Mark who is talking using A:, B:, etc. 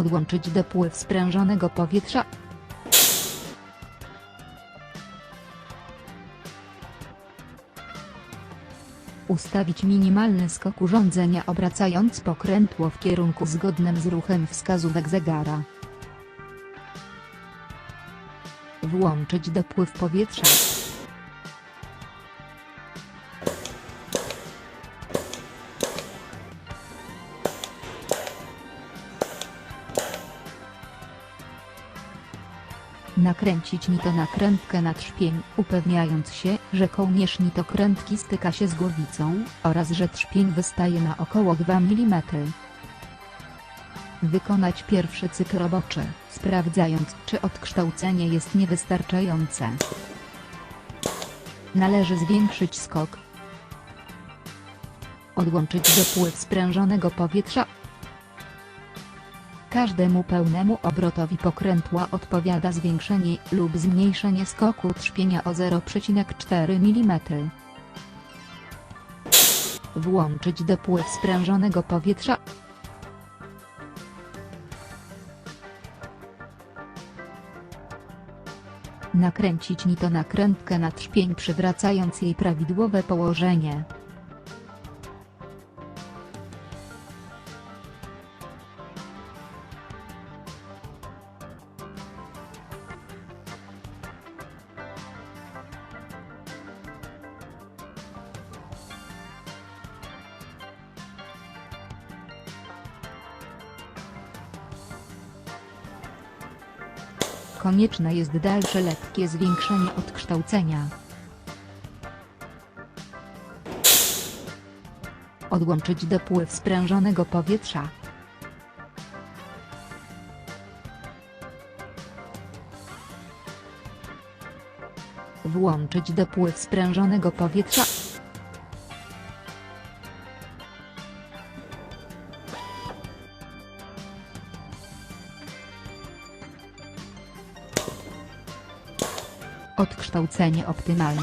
A: Odłączyć dopływ sprężonego powietrza. Ustawić minimalny skok urządzenia obracając pokrętło w kierunku zgodnym z ruchem wskazówek zegara. Włączyć dopływ powietrza. Nakręcić nitonakrętkę na trzpień, upewniając się, że kołnierz nitokrętki styka się z głowicą, oraz że trzpień wystaje na około 2 mm. Wykonać pierwszy cykl roboczy, sprawdzając, czy odkształcenie jest niewystarczające. Należy zwiększyć skok. Odłączyć dopływ sprężonego powietrza. Każdemu pełnemu obrotowi pokrętła odpowiada zwiększenie lub zmniejszenie skoku trzpienia o 0,4 mm. Włączyć dopływ sprężonego powietrza. Nakręcić nitonakrętkę na trzpień przywracając jej prawidłowe położenie. Konieczne jest dalsze lekkie zwiększenie odkształcenia. Odłączyć dopływ sprężonego powietrza. Włączyć dopływ sprężonego powietrza. Odkształcenie optymalne.